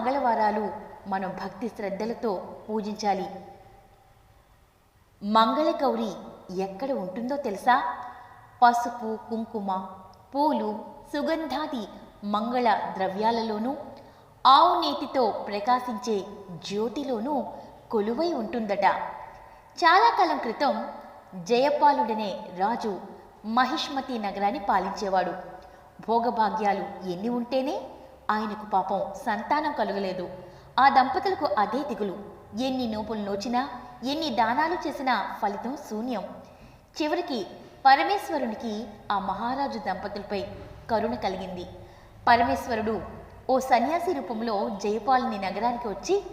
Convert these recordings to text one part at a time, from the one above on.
మంగళవారాలు మనం భక్తి శ్రద్ధలతో పూజించాలి. మంగళగౌరి ఎక్కడ ఉంటుందో తెలుసా? పసుపు కుంకుమ పూలు సుగంధాది మంగళ ద్రవ్యాలలోనూ ఆవు నేతితో ప్రకాశించే జ్యోతిలోనూ కొలువై ఉంటుందట. చాలా కాలం క్రితం జయపాలుడనే రాజు మహిష్మతి నగరాన్ని పాలించేవాడు. భోగభాగ్యాలు ఎన్ని ఉంటేనే ఆయనకు పాపం సంతానం కలుగలేదు. ఆ దంపతులకు అదే దిగులు. ఎన్ని నోపులు నోచినా ఎన్ని దానాలు చేసినా ఫలితం శూన్యం. చివరికి పరమేశ్వరునికి ఆ మహారాజు దంపతులపై కరుణ కలిగింది. పరమేశ్వరుడు ఓ సన్యాసి రూపంలో జయపాలని నగరానికి వచ్చి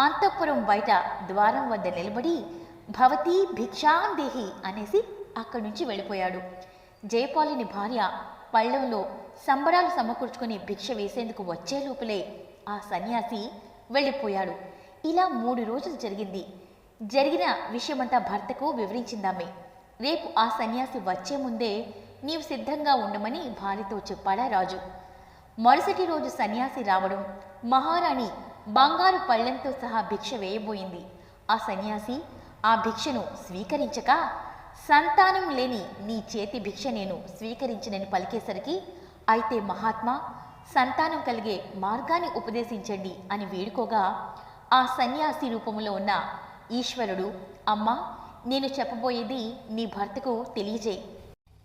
అంతఃపురం బయట ద్వారం వద్ద నిలబడి భవతి భిక్షాందేహి అనేసి అక్కడి నుంచి వెళ్ళిపోయాడు. జయపాలిని భార్య పళ్ళెంలో సంబరాలు సమకూర్చుకుని భిక్ష వేసేందుకు వచ్చే లోపలే ఆ సన్యాసి వెళ్ళిపోయాడు. ఇలా మూడు రోజులు జరిగింది. జరిగిన విషయమంతా భర్తకు వివరించిందామె. రేపు ఆ సన్యాసి వచ్చే ముందే నీవు సిద్ధంగా ఉండమని భార్యతో చెప్పాడా రాజు. మరుసటి రోజు సన్యాసి రావడం మహారాణి బంగారు పళ్ళెంతో సహా భిక్ష వేయబోయింది. ఆ సన్యాసి ఆ భిక్షను స్వీకరించక సంతానం లేని నీ చేతి భిక్ష నేను స్వీకరించినని పలికేసరికి అయితే మహాత్మా సంతానం కలిగే మార్గాన్ని ఉపదేశించండి అని వేడుకోగా ఆ సన్యాసి రూపంలో ఉన్న ఈశ్వరుడు అమ్మా నేను చెప్పబోయేది నీ భర్తకు తెలియజేయి.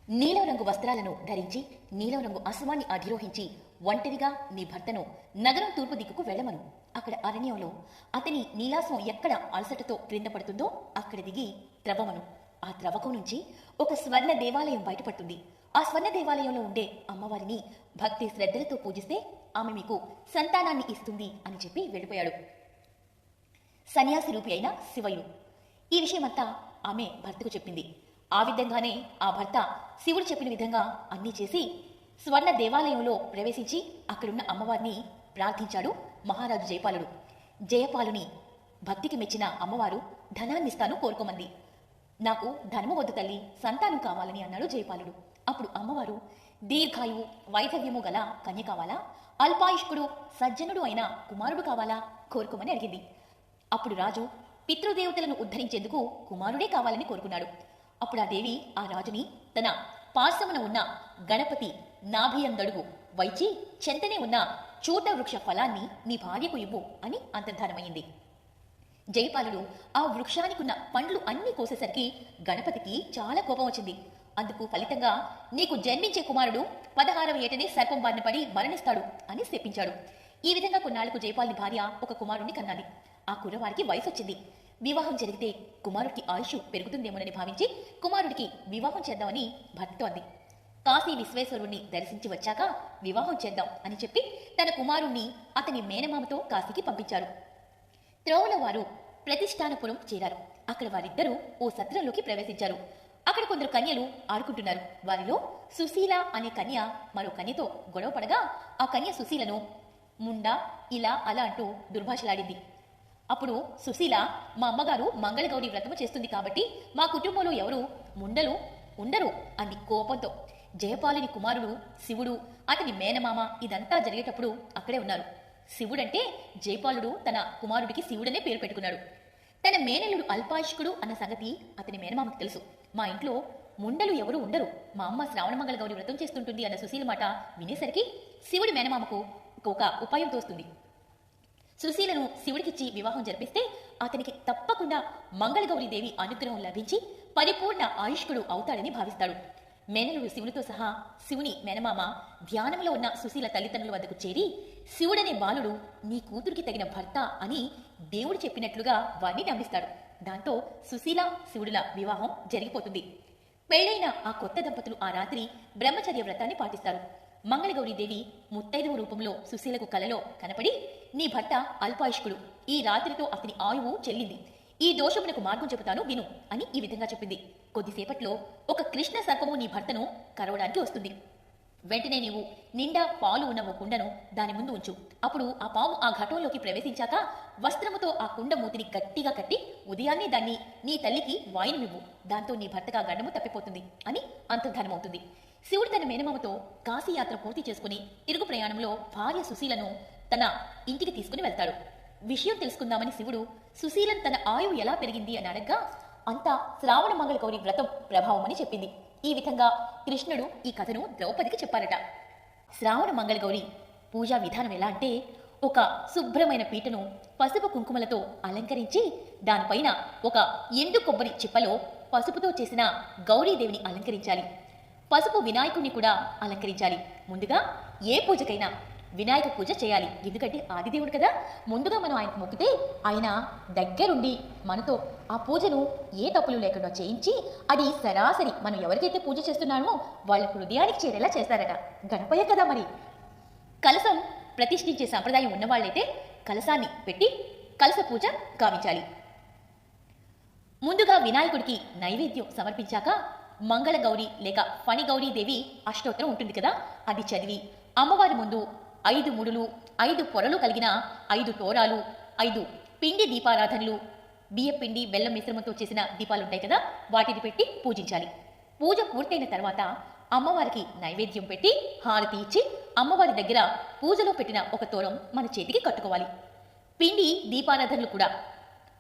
నీలం రంగు వస్త్రాలను ధరించి నీలం రంగు అశ్వాన్ని అధిరోహించి ఒంటరిగా నీ భర్తను నగరం తూర్పు దిక్కుకు వెళ్ళమను. అక్కడ అరణ్యంలో అతని నీలాసం ఎక్కడ అలసటతో క్రింద పడుతుందో అక్కడ దిగి త్రవ్వమను. ఆ త్రవ్వకం నుంచి ఒక స్వర్ణ దేవాలయం బయటపడుతుంది. ఆ స్వర్ణ దేవాలయంలో ఉండే అమ్మవారిని భక్తి శ్రద్ధలతో పూజిస్తే ఆమె మీకు సంతానాన్ని ఇస్తుంది అని చెప్పి వెళ్ళిపోయాడు. సన్యాసి రూపి అయిన శివయుడు ఈ విషయమంతా ఆమె భర్తకు చెప్పింది. ఆ విధంగానే ఆ భర్త శివుడు చెప్పిన విధంగా అన్నీ చేసి స్వర్ణ దేవాలయంలో ప్రవేశించి అక్కడున్న అమ్మవారిని ప్రార్థించాడు మహారాజు జయపాలుడు. జయపాలుని భక్తికి మెచ్చిన అమ్మవారు ధనాన్నిస్తాను కోరుకోమంది. నాకు ధనము వద్దు తల్లి సంతానం కావాలని అన్నాడు జయపాలుడు. అప్పుడు అమ్మవారు దీర్ఘాయువు వైధవ్యము గల కన్య కావాలా? అల్పాయుష్కుడు సజ్జనుడు అయిన కుమారుడు కావాలా? కోరుకోమని అడిగింది. అప్పుడు రాజు పితృదేవతలను ఉద్ధరించేందుకు కుమారుడే కావాలని కోరుకున్నాడు. అప్పుడు ఆ దేవి ఆ రాజుని తన పార్శ్వమున ఉన్న గణపతి నాభియందడుగు వైచి చెంతనే ఉన్న చూట వృక్ష ఫలాన్ని నీ భార్యకు ఇవ్వు అని అంతర్ధానమైంది జయపాలుడు ఆ వృక్షానికున్న పండ్లు అన్నీ కోసేసరికి గణపతికి చాలా కోపం వచ్చింది. అందుకు ఫలితంగా నీకు జన్మించే కుమారుడు పదహారవ ఏటనే సర్పం బారిన పడి మరణిస్తాడు అని శపించాడు. ఈ విధంగా కొన్నాళ్ళకు జయపాలుని భార్య ఒక కుమారుణ్ణి కన్నది. ఆ కుర్రవారికి వయసు వచ్చింది వివాహం జరిగితే కుమారుడికి ఆయుష్ పెరుగుతుందేమోనని భావించి కుమారుడికి వివాహం చేద్దామని భర్తతో అంది కాశీ విశ్వేశ్వరుణ్ణి దర్శించి వచ్చాక వివాహం చేద్దాం అని చెప్పి తన కుమారుణ్ణి అతని మేనమామతో కాశీకి పంపించారు. త్రోవల వారు ప్రతిష్టానపురం చేరారు. అక్కడ వారిద్దరూ ఓ సత్రంలోకి ప్రవేశించారు. అక్కడ కొందరు కన్యలు ఆడుకుంటున్నారు. వారిలో సుశీల అనే కన్య మరో కన్యతో గొడవ పడగా ఆ కన్య సుశీలను ముండా ఇలా అలా అంటూ దుర్భాషలాడింది. అప్పుడు సుశీల మా అమ్మగారు మంగళగౌరి వ్రతము చేస్తుంది కాబట్టి మా కుటుంబంలో ఎవరు ముండలు ఉండరు అంది కోపంతో. జయపాలుని కుమారుడు శివుడు అతని మేనమామ ఇదంతా జరిగేటప్పుడు అక్కడే ఉన్నారు. శివుడంటే జయపాలుడు తన కుమారుడికి శివుడనే పేరు పెట్టుకున్నాడు. తన మేనల్లుడు అల్పాయుష్కుడు అన్న సంగతి అతని మేనమామకు తెలుసు. మా ఇంట్లో ముండలు ఎవరు ఉండరు. మా అమ్మ శ్రావణమంగళ గౌరి వ్రతం చేస్తుంటుంది అన్న సుశీల మాట వినేసరికి శివుడి మేనమామకు ఒక ఉపాయం తోస్తుంది. సుశీలను శివుడికిచ్చి వివాహం జరిపిస్తే అతనికి తప్పకుండా మంగళగౌరి దేవి అనుగ్రహం లభించి పరిపూర్ణ ఆయుష్కుడు అవుతాడని భావిస్తాడు. మేనలుడు శివునితో సహా శివుని మేనమామ ధ్యానంలో ఉన్న సుశీల తల్లిదండ్రుల వద్దకు చేరి శివుడనే బాలుడు నీ కూతురికి తగిన భర్త అని దేవుడు చెప్పినట్లుగా వారిని నమ్మిస్తాడు. దాంతో సుశీల శివుడుల వివాహం జరిగిపోతుంది. పెళ్ళైన ఆ కొత్త దంపతులు ఆ రాత్రి బ్రహ్మచర్య వ్రతాన్ని పాటిస్తారు. మంగళగౌరీదేవి ముత్తైదువు రూపంలో సుశీలకు కలలో కనపడి నీ భర్త అల్పాయుష్కుడు. ఈ రాత్రితో అతని ఆయువు చెల్లింది. ఈ దోషమునకు మార్గం చెబుతాను విను అని ఈ విధంగా చెప్పింది. కొద్దిసేపట్లో ఒక కృష్ణ సర్పము నీ భర్తను కరవడానికి వస్తుంది. వెంటనే నీవు నిండా పాలు ఉన్న ఓ కుండను దాని ముందు ఉంచు. అప్పుడు ఆ పాము ఆ ఘటంలోకి ప్రవేశించాక వస్త్రముతో ఆ కుండ మూతిని గట్టిగా కట్టి ఉదయాన్నే దాన్ని నీ తల్లికి వాయినమివ్వు దాంతో నీ భర్తగా గండము తప్పిపోతుంది అని అంతర్ధానమవుతుంది. శివుడు తన మేనమామతో కాశీయాత్ర పూర్తి చేసుకుని తిరుగు ప్రయాణంలో భార్య సుశీలను తన ఇంటికి తీసుకుని వెళ్తాడు. విషయం తెలుసుకుందామని శివుడు సుశీలన్ తన ఆయువు ఎలా పెరిగింది అని అడగ్గా అంతా శ్రావణ మంగళ గౌరి వ్రతం ప్రభావం అని చెప్పింది. ఈ విధంగా కృష్ణుడు ఈ కథను ద్రౌపదికి చెప్పారట శ్రావణ మంగళ గౌరి పూజా విధానం ఎలా అంటే ఒక శుభ్రమైన పీటను పసుపు కుంకుమలతో అలంకరించి దానిపైన ఒక ఎండు కొబ్బరి చిప్పలో పసుపుతో చేసిన గౌరీదేవిని అలంకరించాలి. పసుపు వినాయకుడిని కూడా అలంకరించాలి. ముందుగా ఏ పూజకైనా వినాయక పూజ చేయాలి. ఎందుకంటే ఆదిదేవుడు కదా. ముందుగా మనం ఆయనకు మొక్కితే ఆయన దగ్గరుండి మనతో ఆ పూజను ఏ తప్పులు లేకుండా చేయించి అది సరాసరి మనం ఎవరికైతే పూజ చేస్తున్నామో వాళ్ళ హృదయానికి చేరేలా చేస్తారట. గణపయ్య కదా మరి. కలసం ప్రతిష్ఠించే సంప్రదాయం ఉన్నవాళ్ళైతే కలసాన్ని పెట్టి కలస పూజ గావించాలి. ముందుగా వినాయకుడికి నైవేద్యం సమర్పించాక మంగళ గౌరి లేక ఫణి గౌరీదేవి అష్టోత్తరం ఉంటుంది కదా. అది చదివి అమ్మవారి ముందు ఐదు ముడులు ఐదు పొరలు కలిగిన ఐదు తోరాలు ఐదు పిండి దీపారాధనలు. బియ్యపిండి బెల్లం మిశ్రమంతో చేసిన దీపాలు ఉంటాయి కదా వాటిని పెట్టి పూజించాలి. పూజ పూర్తయిన తర్వాత అమ్మవారికి నైవేద్యం పెట్టి హారతి ఇచ్చి అమ్మవారి దగ్గర పూజలో పెట్టిన ఒక తోరం మన చేతికి కట్టుకోవాలి. పిండి దీపారాధనలు కూడా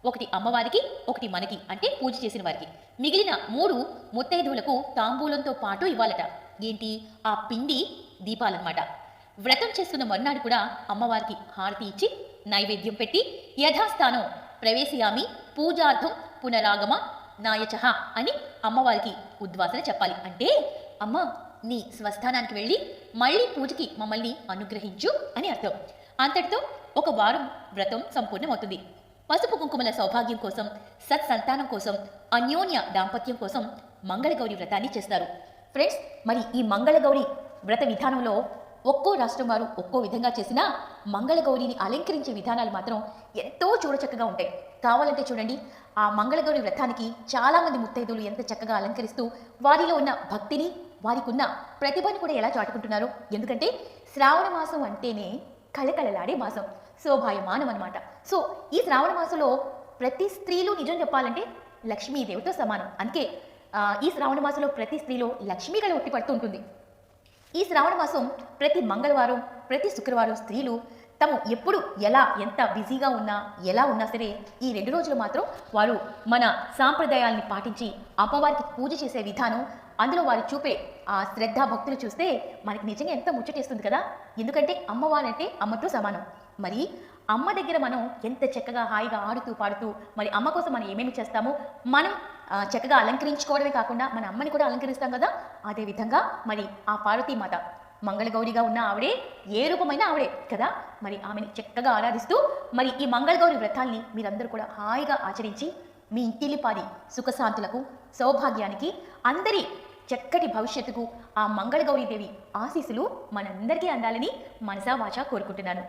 ఒకటి అమ్మవారికి ఒకటి మనకి అంటే పూజ చేసిన వారికి. మిగిలిన మూడు ముత్తైదువులకు తాంబూలంతో పాటు ఇవ్వాలట. ఏంటి? ఆ పిండి దీపాలన్నమాట. వ్రతం చేస్తున్న మర్నాడు కూడా అమ్మవారికి హారతి ఇచ్చి నైవేద్యం పెట్టి యథాస్థానం ప్రవేశయామి పూజార్థం పునరాగమ నాయచహ అని అమ్మవారికి ఉద్వాసన చెప్పాలి. అంటే అమ్మ నీ స్వస్థానానికి వెళ్ళి మళ్ళీ పూజకి మమ్మల్ని అనుగ్రహించు అని అర్థం. అంతటితో ఒక వారం వ్రతం సంపూర్ణమవుతుంది. పసుపు కుంకుమల సౌభాగ్యం కోసం సత్సంతానం కోసం అన్యోన్య దాంపత్యం కోసం మంగళగౌరి వ్రతాన్ని చేస్తారు. ఫ్రెండ్స్ మరి ఈ మంగళగౌరి వ్రత విధానంలో ఒక్కో రాష్ట్రం వారు ఒక్కో విధంగా చేసిన మంగళగౌరిని అలంకరించే విధానాలు మాత్రం ఎంతో చూడచక్కగా ఉంటాయి. కావాలంటే చూడండి ఆ మంగళగౌరి వ్రతానికి చాలామంది ముత్తైదులు ఎంత చక్కగా అలంకరిస్తూ వారిలో ఉన్న భక్తిని వారికి ఉన్న ప్రతిభని కూడా ఎలా చాటుకుంటున్నారు. ఎందుకంటే శ్రావణ మాసం అంటేనే కళకళలాడే మాసం శోభాయమానం అనమాట సో ఈ శ్రావణ మాసంలో ప్రతి స్త్రీలు నిజం చెప్పాలంటే లక్ష్మీదేవితో సమానం. అందుకే ఈ శ్రావణ మాసంలో ప్రతి స్త్రీలో లక్ష్మీ కళ ఉట్టిపడుతూ ఉంటుంది. ఈ శ్రావణ మాసం ప్రతి మంగళవారం ప్రతి శుక్రవారం స్త్రీలు తము ఎప్పుడు ఎలా ఎంత బిజీగా ఉన్నా ఎలా ఉన్నా సరే ఈ రెండు రోజులు మాత్రం వారు మన సాంప్రదాయాల్ని పాటించి అమ్మవారికి పూజ చేసే విధానం అందులో వారు చూపే ఆ శ్రద్ధ భక్తులు చూస్తే మనకి నిజంగా ఎంత ముచ్చటేస్తుంది కదా? ఎందుకంటే అమ్మవారంటే అమ్మతో సమానం. మరి అమ్మ దగ్గర మనం ఎంత చక్కగా హాయిగా ఆడుతూ పాడుతూ మరి అమ్మ కోసం మనం ఏమేమి చేస్తామో మనం చక్కగా అలంకరించుకోవడమే కాకుండా మన అమ్మని కూడా అలంకరిస్తాం కదా? అదే విధంగా మరి ఆ పార్వతీమాత మంగళగౌరిగా ఉన్న ఆవిడే ఏ రూపమైన ఆవిడే కదా? మరి ఆమెని చక్కగా ఆరాధిస్తూ మరి ఈ మంగళగౌరి వ్రతాల్ని మీరందరూ కూడా హాయిగా ఆచరించి మీ ఇంటిలిపాది సుఖశాంతులకు సౌభాగ్యానికి అందరి చక్కటి భవిష్యత్తుకు ఆ మంగళగౌరీదేవి ఆశీస్సులు మనందరికీ అందాలని మనసా వాచా కోరుకుంటున్నాను.